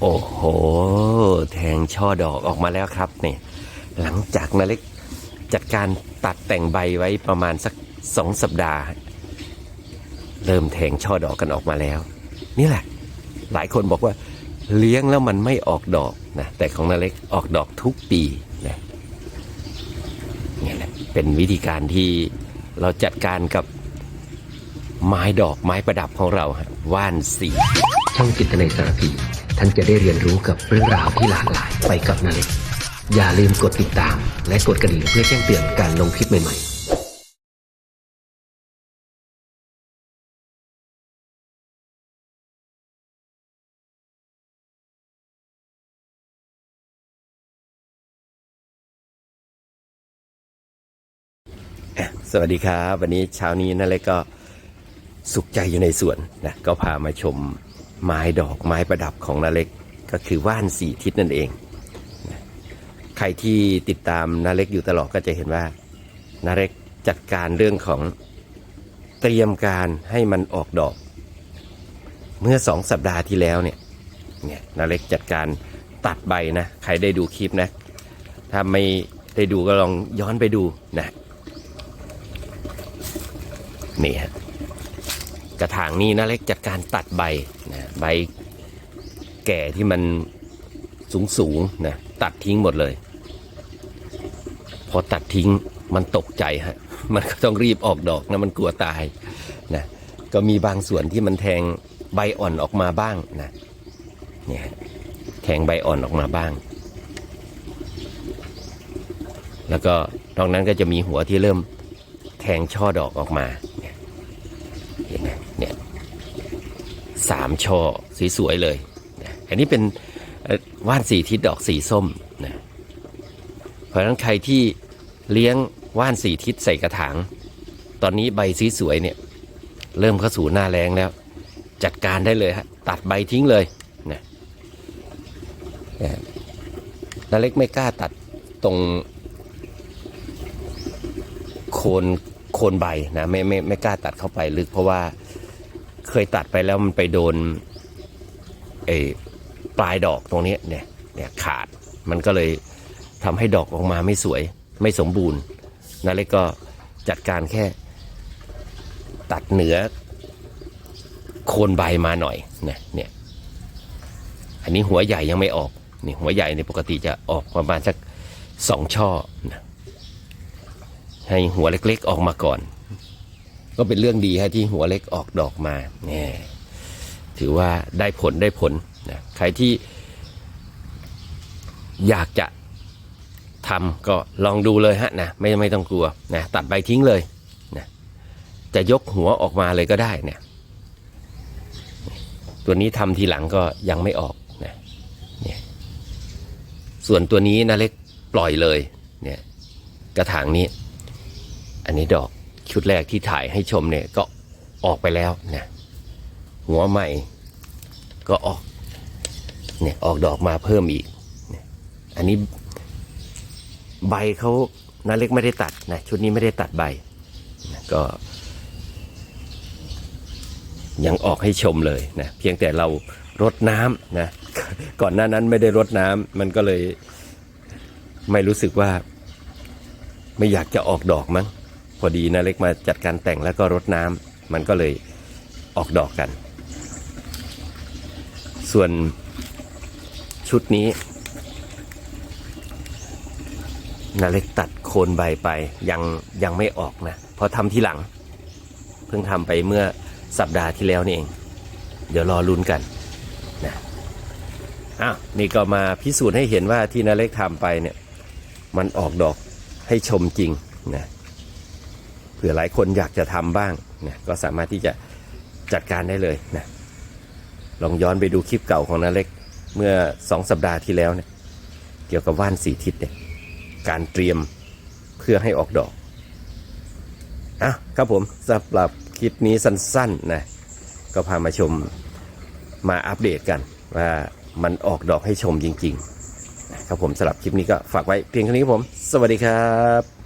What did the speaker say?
โอ้โห แทงช่อดอกออกมาแล้วครับเนี่ยหลังจากนาเล็กจัดการตัดแต่งใบไว้ประมาณสักสองสัปดาห์ เริ่มแทงช่อดอกกันออกมาแล้ว นี่แหละ หลายคนบอกว่าเลี้ยงแล้วมันไม่ออกดอกนะแต่ของนาเล็กออกดอกทุกปีนะนี่แหละเป็นวิธีการที่เราจัดการกับไม้ดอกไม้ประดับของเราว่านสี ช่องจิตในสารพีท่านจะได้เรียนรู้กับเรื่องราวที่หลากหลายไปกับนาเล็กอย่าลืมกดติดตาม และกดกระดิ่งเพื่อแจ้งเตือนการลงคลิปใหม่ๆสวัสดีครับ วันนี้เช้านี้นั่นเลยก็สุขใจอยู่ในสวนนะก็พามาชม ไม้ดอกไม้ประดับของนาเล็กก็คือว่านสี่ทิศนั่นเอง ใครที่ติดตามนาเล็กอยู่ตลอดก็จะเห็นว่านาเล็กจัดการเรื่องของเตรียมการให้มันออกดอก เมื่อสองสัปดาห์ที่แล้วเนี่ยเนี่ยนาเล็กจัดการตัดใบนะ ใครได้ดูคลิปนะ ถ้าไม่ได้ดูก็ลองย้อนไปดูนะ นี่ฮะ กระถางนี้นะเล็กจัดการตัดใบนะใบแก่ที่มันสูงสูงๆนะตัดทิ้งหมดเลย พอตัดทิ้งมันตกใจฮะมันก็ต้องรีบออกดอกนะมันกลัวตายนะก็มีบางส่วนที่มันแทงใบอ่อนออกมาบ้างนะเนี่ยแทงใบอ่อนออกมาบ้าง แล้วก็นอกนั้นก็จะมีหัวที่เริ่มแทงช่อดอกออกมาเนี่ยเห็นไหมเนี่ย สามช่อสวยๆเลยนะอันนี้เป็นว่านสีทิศดอกสีส้มนะเพราะฉะนั้นใครที่เลี้ยงว่านสีทิศใส่กระถาง ตอนนี้ใบสีสวยเนี่ยเริ่มเข้าสู่หน้าแรงแล้ว จัดการได้เลยฮะตัดใบทิ้งเลยนะนะนาเล็กไม่กล้าตัดตรงโคนโคนใบนะไม่ไม่ไม่กล้าตัดเข้าไปลึกเพราะว่า เคยตัดไปแล้วมันไปโดนไอ้ปลายดอกตรงนี้เนี่ยเนี่ยขาดมันก็เลยทำให้ดอกออกมาไม่สวยไม่สมบูรณ์นาเล็กก็จัดการแค่ตัดเหนือโคนใบมาหน่อยเนี่ยเนี่ยอันนี้หัวใหญ่ยังไม่ออกนี่หัวใหญ่ในปกติจะออกประมาณสักสองช่อนะให้หัวเล็กๆออกมาก่อน ก็เป็นเรื่องดีฮะที่หัวเล็กออกดอกมาเนี่ยถือว่าได้ผลได้ผลนะใครที่อยากจะทำก็ลองดูเลยฮะนะไม่ไม่ต้องกลัวนะตัดใบทิ้งเลยนะจะยกหัวออกมาเลยก็ได้เนี่ยตัวนี้ทำทีหลังก็ยังไม่ออกนะเนี่ยส่วนตัวนี้นะเล็กปล่อยเลยเนี่ยกระถางนี้ อันนี้ดอก ชุดแรกที่ถ่ายให้ชมเนี่ยก็ออกไปแล้วนะหัวใหม่ก็ออกเนี่ยออกดอกมาเพิ่มอีก อันนี้ใบเขานาเล็กไม่ได้ตัดนะชุดนี้ไม่ได้ตัดใบนะก็ ยังออกให้ชมเลยนะเพียงแต่เรารดน้ำนะก่อนหน้านั้นไม่ได้รดน้ำมันก็เลยไม่รู้สึกว่า ไม่อยากจะออกดอกมั้ง พอดีนะเล็กมาจัดการแต่งแล้วก็รดน้ำมันก็เลยออกดอกกัน ส่วนชุดนี้นาเล็กตัดโคนใบไปยังยังไม่ออกนะเพราะทำที่หลัง เพิ่งทำไปเมื่อสัปดาห์ที่แล้วนี่เอง เดี๋ยวรอลุ้นกันนะอ้าวนี่ก็มาพิสูจน์ให้เห็นว่าที่นาเล็กทำไปเนี่ย มันออกดอกให้ชมจริงนะ ผื่อหลายคนอยากจะทำบ้างนะก็สามารถที่จะจัดการได้เลยนะลองย้อนไปดูคลิปเก่าของนาเล็กเมื่อสองสัปดาห์ที่แล้วเนี่ยเกี่ยวกับว่านสีทิศเนี่ยการเตรียมเพื่อให้ออกดอกอะครับผมสำหรับคลิปนี้สั้นๆนะก็พามาชมมาอัปเดตกันว่ามันออกดอกให้ชมจริงๆ ครับผมสำหรับคลิปนี้ก็ฝากไว้เพียงเท่านี้ผม สวัสดีครับ